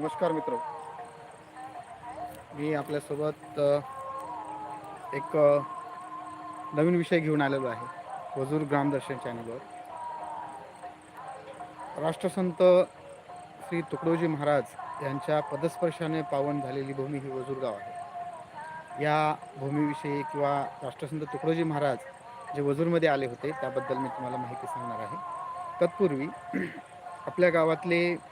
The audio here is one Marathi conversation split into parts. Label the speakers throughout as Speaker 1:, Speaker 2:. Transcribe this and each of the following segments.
Speaker 1: नमस्कार मित्र. मी आपल्यासोबत एक नवीन विषय घेऊन आलेलो आहे. वजूर ग्रामदर्शन चॅनलवर. राष्ट्रसंत श्री तुकडोजी महाराज यांच्या पदस्पर्शाने पावन झालेली भूमी ही वजूर गाव आहे. या भूमीविषयी किंवा राष्ट्रसंत तुकडोजी महाराज जे वजूरमध्ये आले होते त्याबद्दल मी तुम्हाला माहिती सांगणार आहे. तत्पूर्वी आपल्या गावातले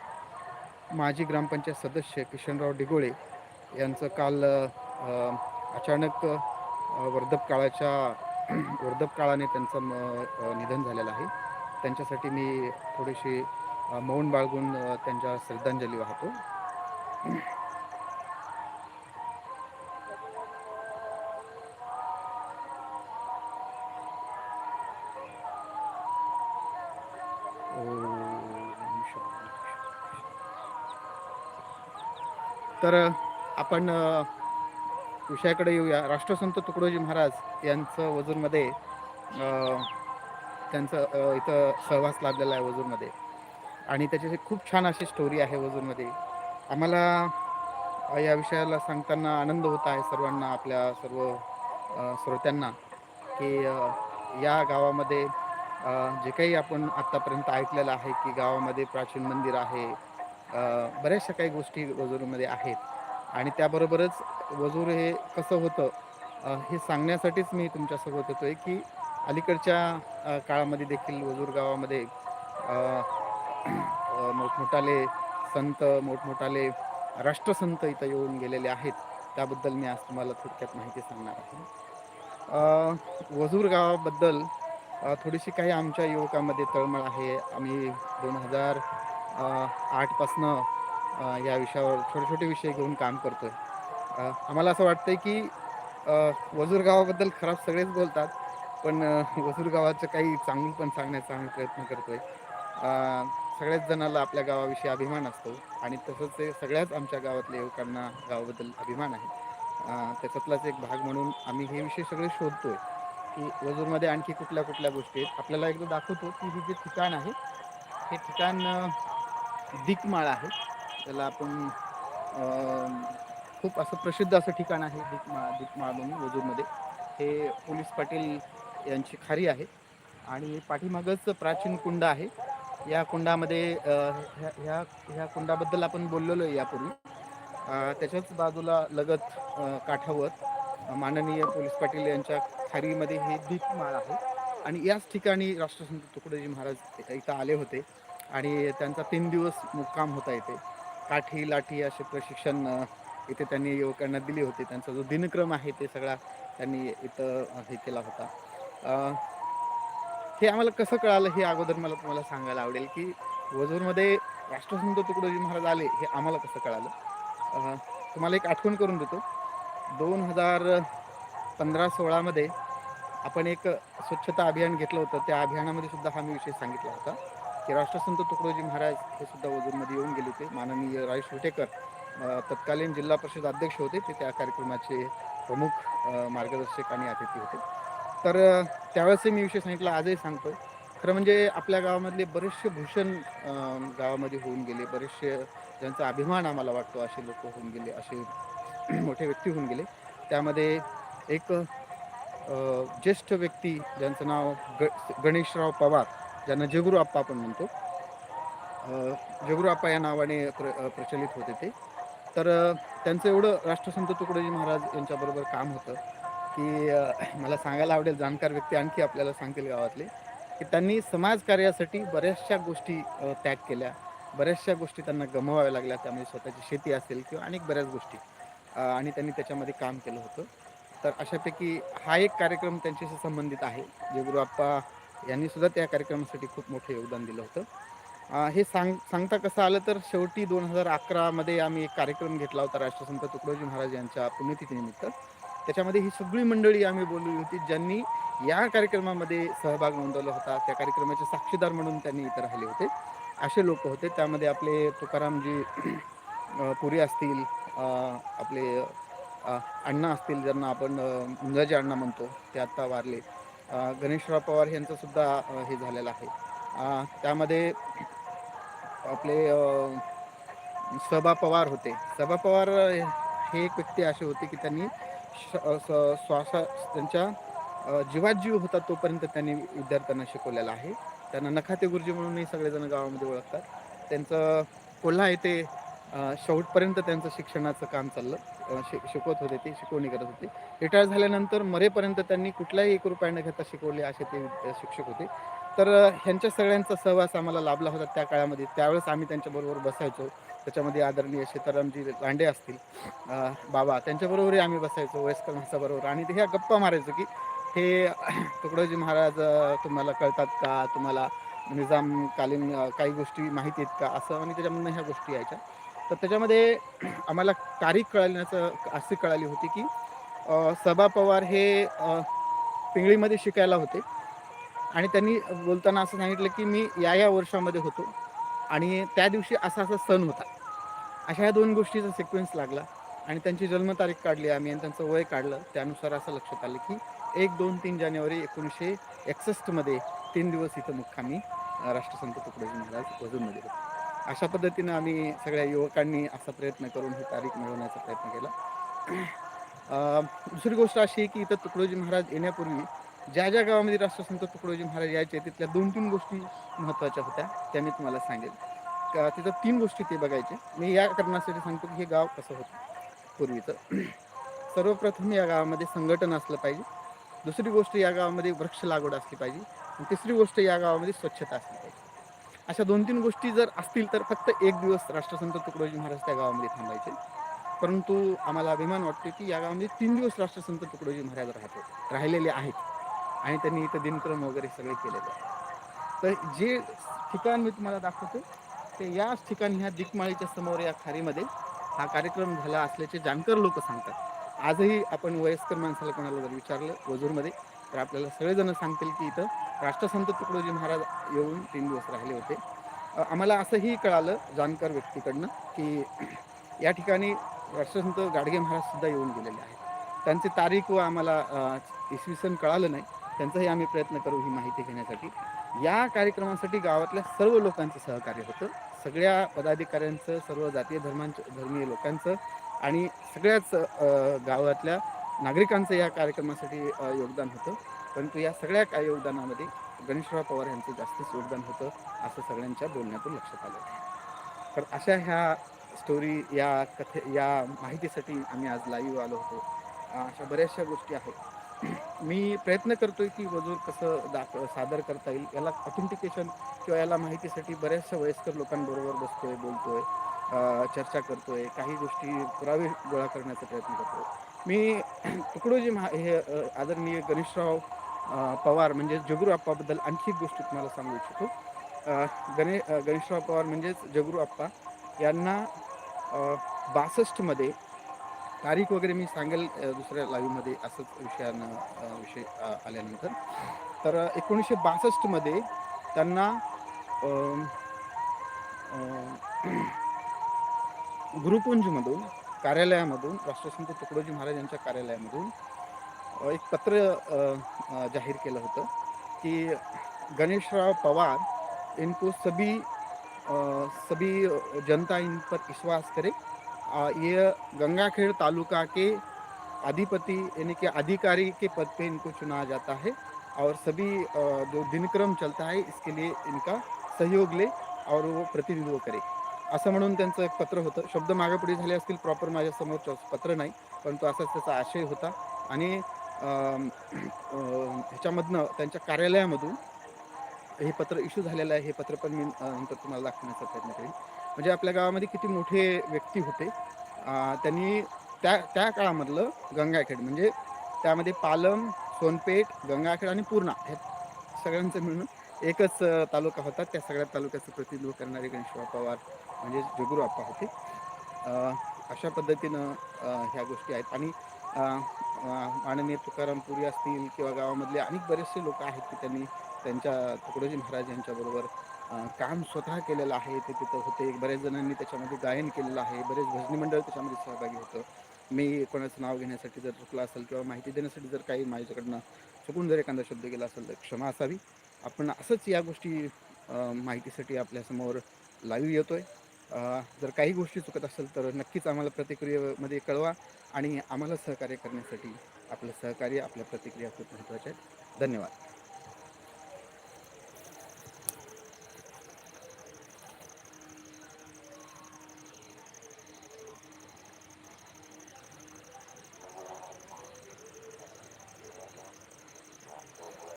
Speaker 1: माजी ग्रामपंचायत सदस्य किशनराव डिगोळे यांचं काल अचानक वर्धपकाळाच्या वर्धपकाळाने काळाच्या काळाने त्यांचं म निधन झालेलं आहे. त्यांच्यासाठी मी थोडीशी मौन बाळगून त्यांच्या श्रद्धांजली वाहतो. तर आपण विषयाकडे येऊया. राष्ट्रसंत तुकडोजी महाराज यांचं वजूरमध्ये त्यांचं इथं सहवास लाभलेला आहे वजूरमध्ये. आणि त्याची खूप छान अशी स्टोरी आहे वजूरमध्ये. आम्हाला या विषयाला सांगताना आनंद होत आहे सर्वांना आपल्या सर्व श्रोत्यांना की या गावामध्ये जे काही आपण आत्तापर्यंत ऐकलेलं आहे की गावामध्ये प्राचीन मंदिर आहे बऱ्याचशा काही गोष्टी वजूरमध्ये आहेत. आणि त्याबरोबरच वजूर हे कसं होतं हे सांगण्यासाठीच मी तुमच्यासोबत येतो आहे की अलीकडच्या काळामध्ये देखील वजूर गावामध्ये मोठमोठाले संत मोठमोठाले राष्ट्रसंत इथं येऊन गेलेले आहेत. त्याबद्दल मी आज तुम्हाला थोडक्यात माहिती सांगणार आहे. वजूर गावाबद्दल थोडीशी काही आमच्या युवकामध्ये तळमळ आहे. आम्ही दोन हजार आठपासनं या विषयावर छोटे छोटे विषय घेऊन काम करतोय. आहे आम्हाला असं वाटतंय की वजूर गावाबद्दल खराब सगळेच बोलतात पण वजूर गावाचं काही चांगलं पण सांगण्याचा आम्ही प्रयत्न करतोय. आहे सगळ्याच जणाला आपल्या गावाविषयी अभिमान असतो आणि तसंच ते सगळ्याच आमच्या गावातल्या युवकांना गावाबद्दल अभिमान आहे. त्याच्यातलाच एक भाग म्हणून आम्ही हे विषय सगळे शोधतोय की वजूरमध्ये आणखी कुठल्या कुठल्या गोष्टी आहेत. आपल्याला एकदा दाखवतो की हे जे ठिकाण आहे हे ठिकाण दिकमाळ आहे. त्याला आपण खूप असं प्रसिद्ध असं ठिकाण आहे दिकमाळ दिकमाळ म्हणून वजूरमध्ये. हे पोलीस पाटील यांची खारी आहे आणि पाठीमागच प्राचीन कुंड आहे. या कुंडामध्ये ह्या ह्या ह्या कुंडाबद्दल आपण बोललेलो आहे यापूर्वी त्याच्याच बाजूला लगत काठावर माननीय पोलीस पाटील यांच्या खारीमध्ये हे दीपमाळ आहे. आणि याच ठिकाणी राष्ट्रसंत तुकडोजी महाराज इथं आले होते. आणि त्यांचा तीन दिवस मुक्काम होता इथे. काठी लाठी असे प्रशिक्षण इथे त्यांनी युवकांना दिले होते. त्यांचा जो दिनक्रम आहे ते सगळा त्यांनी इथं हे केला होता. हे आम्हाला कसं कळालं हे अगोदर मला तुम्हाला सांगायला आवडेल की वजूरमध्ये राष्ट्रसंत तुकडोजी महाराज आले हे आम्हाला कसं कळालं? तुम्हाला एक आठवण करून देतो. दोन हजार पंधरा सोळामध्ये आपण एक स्वच्छता अभियान घेतलं होतं. त्या अभियानामध्ये सुद्धा हा मी विषय सांगितला होता. की राष्ट्रसंत तुकडोजी महाराज हे सुद्धा वजूरमध्ये येऊन गेले होते. माननीय राय सुटेकर तत्कालीन जिल्हा परिषद अध्यक्ष होते. ते त्या कार्यक्रमाचे प्रमुख मार्गदर्शक आणि अतिथी होते. तर त्यावेळेसही मी विषय सांगितला आजही सांगतो खरं म्हणजे आपल्या गावामधले बरेचसे भूषण गावामध्ये होऊन गेले. बरेचसे ज्यांचा अभिमान आम्हाला वाटतो असे लोक होऊन गेले असे मोठे व्यक्ती होऊन गेले. त्यामध्ये एक ज्येष्ठ व्यक्ती ज्यांचं नाव ग गणेशराव पवार ज्यांना जगुरू आप्पा आपण म्हणतो. अ, जगुरू आप्पा या नावाने प्र प्रचलित होते ते. तर त्यांचं एवढं राष्ट्रसंत तुकडोजी महाराज यांच्याबरोबर काम होतं की मला सांगायला आवडेल जाणकार व्यक्ती आणखी आपल्याला सांगतील गावातले की त्यांनी समाजकार्यासाठी बऱ्याचशा गोष्टी त्याग केल्या. बऱ्याचशा गोष्टी त्यांना गमवाव्या लागल्या त्यामुळे स्वतःची शेती असेल किंवा अनेक बऱ्याच गोष्टी आणि त्यांनी त्याच्यामध्ये काम केलं होतं. तर अशापैकी हा एक कार्यक्रम त्यांच्याशी संबंधित आहे. जे गुरुआप्पा यांनी सुद्धा त्या कार्यक्रमासाठी खूप मोठं योगदान दिलं होतं. हे सांग सांगता कसं आलं तर शेवटी दोन हजार अकरामध्ये आम्ही एक कार्यक्रम घेतला होता राष्ट्रसंत तुकडोजी महाराज यांच्या पुण्यतिथीनिमित्त. त्याच्यामध्ये ही सगळी मंडळी आम्ही बोलली होती ज्यांनी या कार्यक्रमामध्ये सहभाग नोंदवला होता त्या कार्यक्रमाचे साक्षीदार म्हणून त्यांनी इथं राहिले होते. असे लोक होते त्यामध्ये आपले तुकारामजी पुरी असतील आपले अण्णा असतील ज्यांना आपण मुंजाजी अण्णा म्हणतो ते आत्ता वारले. गणेशराव पवार यांचं सुद्धा हे झालेलं आहे. त्यामध्ये आपले सभा पवार होते. सभा पवार हे एक व्यक्ती असे होते की त्यांनी श- श्वासा त्यांच्या जीवात जीव होता तोपर्यंत त्यांनी विद्यार्थ्यांना शिकवलेला आहे. त्यांना नखाते गुरुजी म्हणूनही सगळेजण गावामध्ये ओळखतात. त्यांचं कोल्हा येथे शेवटपर्यंत त्यांचं शिक्षणाचं काम चाललं. शि शिकवत होते ते शिकवणी करत होते. रिटायर झाल्यानंतर मरेपर्यंत त्यांनी कुठलाही एक रुपया न घेता शिकवले असे ते शिक्षक होते. तर ह्यांच्या सगळ्यांचा सहवास आम्हाला लाभला होता त्या काळामध्ये. त्यावेळेस आम्ही त्यांच्याबरोबर बसायचो. त्याच्यामध्ये आदरणीय सीतारामजी लांडे असतील बाबा त्यांच्याबरोबरही आम्ही बसायचो वयस्कर माणसाबरोबर. आणि ते ह्या गप्पा मारायचो की हे तुकडोजी महाराज तुम्हाला कळतात का? तुम्हाला निजामकालीन काही गोष्टी माहिती आहेत का? असं. आणि त्याच्यामधनं ह्या गोष्टी यायच्या. तर त्याच्यामध्ये आम्हाला तारीख कळण्याचं अशी कळाली होती की सभा पवार हे पिंगळीमध्ये शिकायला होते. आणि त्यांनी बोलताना असं सांगितलं की मी या या वर्षामध्ये होतो. आणि त्या दिवशी असा असा सण होता. अशा ह्या दोन गोष्टीचा सिक्वेन्स लागला. आणि त्यांची जन्मतारीख काढली आम्ही आणि त्यांचं वय काढलं. त्यानुसार असं लक्षात आलं की एक दोन तीन जानेवारी एकोणीसशे एकसष्टमध्ये तीन दिवस इथं मुक्कामी राष्ट्रसंत तुकडोजी महाराज वजूनमध्ये होते अशा पद्धतीनं आम्ही सगळ्या युवकांनी असा प्रयत्न करून ही तारीख मिळवण्याचा प्रयत्न केला. दुसरी गोष्ट अशी आहे की इथं तुकडोजी महाराज येण्यापूर्वी ज्या ज्या गावामध्ये राष्ट्रसंत तुकडोजी महाराज यायचे तिथल्या दोन तीन गोष्टी महत्त्वाच्या होत्या त्या मी तुम्हाला सांगेन. का तिथं तीन गोष्टी ते बघायचे. मी या कारणासाठी सांगतो की हे गाव कसं होतं पूर्वीचं. सर्वप्रथम या गावामध्ये संघटन असलं पाहिजे. दुसरी गोष्ट या गावामध्ये वृक्ष लागवड असली पाहिजे. आणि तिसरी गोष्ट या गावामध्ये स्वच्छता असली पाहिजे. अशा दोन तीन गोष्टी जर असतील तर फक्त एक दिवस राष्ट्रसंत तुकडोजी महाराज त्या गावामध्ये थांबायचे. परंतु आम्हाला अभिमान वाटतो की या गावामध्ये तीन दिवस राष्ट्रसंत तुकडोजी महाराज राहतो राहिलेले आहेत. आणि त्यांनी इथं दिनक्रम वगैरे सगळे केलेले आहे तर जे ठिकाण मी तुम्हाला दाखवतो ते याच ठिकाणी ह्या दिकमाळीच्या समोर या खारीमध्ये हा कार्यक्रम झाला असल्याचे जाणकार लोक सांगतात. आजही आपण वयस्कर माणसाला कोणाला जर विचारलं वजूरमध्ये तर आपल्याला सगळेजण सांगतील की इथं राष्ट्रसंत तुकडोजी महाराज येऊन तीन दिवस राहिले होते. आम्हाला असंही कळालं जाणकार व्यक्तीकडनं की या ठिकाणी राष्ट्रसंत गाडगे महाराज सुद्धा येऊन गेलेले आहेत. त्यांची तारीख व आम्हाला इसवी सन कळालं नाही. त्यांचाही आम्ही प्रयत्न करू ही माहिती घेण्यासाठी. या कार्यक्रमासाठी गावातल्या सर्व लोकांचं सहकार्य होतं. सगळ्या पदाधिकाऱ्यांचं सर्व जातीय धर्मांचं धर्मीय लोकांचं आणि सगळ्याच गावातल्या नागरिकांचं या कार्यक्रमासाठी योगदान होतं. परंतु या सगळ्या काय योगदानामध्ये गणेशराव पवार यांचं जास्तच योगदान होतं असं सगळ्यांच्या बोलण्यातून लक्षात आलं. तर अशा ह्या स्टोरी या कथे या माहितीसाठी आम्ही आज लाईव्ह आलो होतो. अशा बऱ्याचशा गोष्टी आहेत. मी प्रयत्न करतोय की वजूर कसं दाख सादर करता येईल याला ऑथेंटिकेशन किंवा याला माहितीसाठी बऱ्याचशा वयस्कर लोकांबरोबर बसतोय बोलतोय. चर्चा करतो आहे काही गोष्टी पुरावे गोळा करण्याचा प्रयत्न करतो मी तुकडोजी महा हे आदरणीय गणेशराव पवार म्हणजे जगुरू आप्पाबद्दल आणखी एक गोष्ट तुम्हाला सांगू इच्छितो. गणे गणेशराव पवार म्हणजेच जगुरू आप्पा यांना बासष्टमध्ये तारीख वगैरे मी सांगेल दुसऱ्या लाईव्हमध्ये असंच विषयानं विषय आल्यानंतर. तर एकोणीसशे बासष्टमध्ये त्यांना अम, गुरुकुंजमधून कार्यालयामधून राष्ट्रसंत तुकडोजी महाराज कार्यालयामधून एक पत्र जाहीर केलं होतं की गणेशराव पवार इनको सभी सभी जनता इन पर विश्वास करे. ये गंगाखेड़ तालुका के अधिपति यानी कि अधिकारी के पद पे इनको चुना जाता है और सभी जो दिनक्रम चलता है इसके लिए इनका सहयोग ले और वो प्रतिनिधित्व करे। असं म्हणून त्यांचं एक पत्र होतं. शब्द मागापुढे झाले असतील प्रॉपर माझ्यासमोर पत्र नाही परंतु असाच त्याचा आशय होता. आणि ह्याच्यामधनं त्यांच्या कार्यालयामधून हे पत्र इश्यू झालेलं आहे. हे पत्र पण मी नंतर तुम्हाला दाखवण्याचा प्रयत्न करेन. म्हणजे आपल्या गावामध्ये किती मोठे व्यक्ती होते. त्यांनी त्या त्या काळामधलं गंगाखेड म्हणजे त्यामध्ये पालम सोनपेठ गंगाखेड आणि पूर्णा हे सगळ्यांचं मिळून एकच तालुका होता. त्या सगळ्या तालुक्याचं प्रतिनिधित्व करणारे गणेशराव पवार म्हणजे जगुरू आप्पा होते. अशा पद्धतीनं ह्या गोष्टी आहेत. आणि माननीय तुकारामपुरी असतील किंवा गावामधले अनेक बरेचसे लोक आहेत की त्यांनी त्यांच्या तुकडोजी महाराज यांच्याबरोबर काम स्वतः केलेलं आहे. ते तिथं होते. बऱ्याच जणांनी त्याच्यामध्ये गायन केलेलं आहे. बरेच भजनी मंडळ त्याच्यामध्ये सहभागी होतं. मी कोणाचं नाव घेण्यासाठी जर चुकलं असेल किंवा माहिती देण्यासाठी जर काही माझ्याकडनं चुकून जर एखादा शब्द गेला असेल तर क्षमा असावी. आपण असंच या गोष्टी माहितीसाठी आपल्यासमोर लाईव्ह येतो आहे जर काही गोष्टी चुकत असेल तर नक्कीच आम्हाला प्रतिक्रियेमध्ये कळवा आणि आम्हाला सहकार्य करण्यासाठी आपलं सहकार्य आपल्या प्रतिक्रिया खूप महत्त्वाच्या आहेत. धन्यवाद.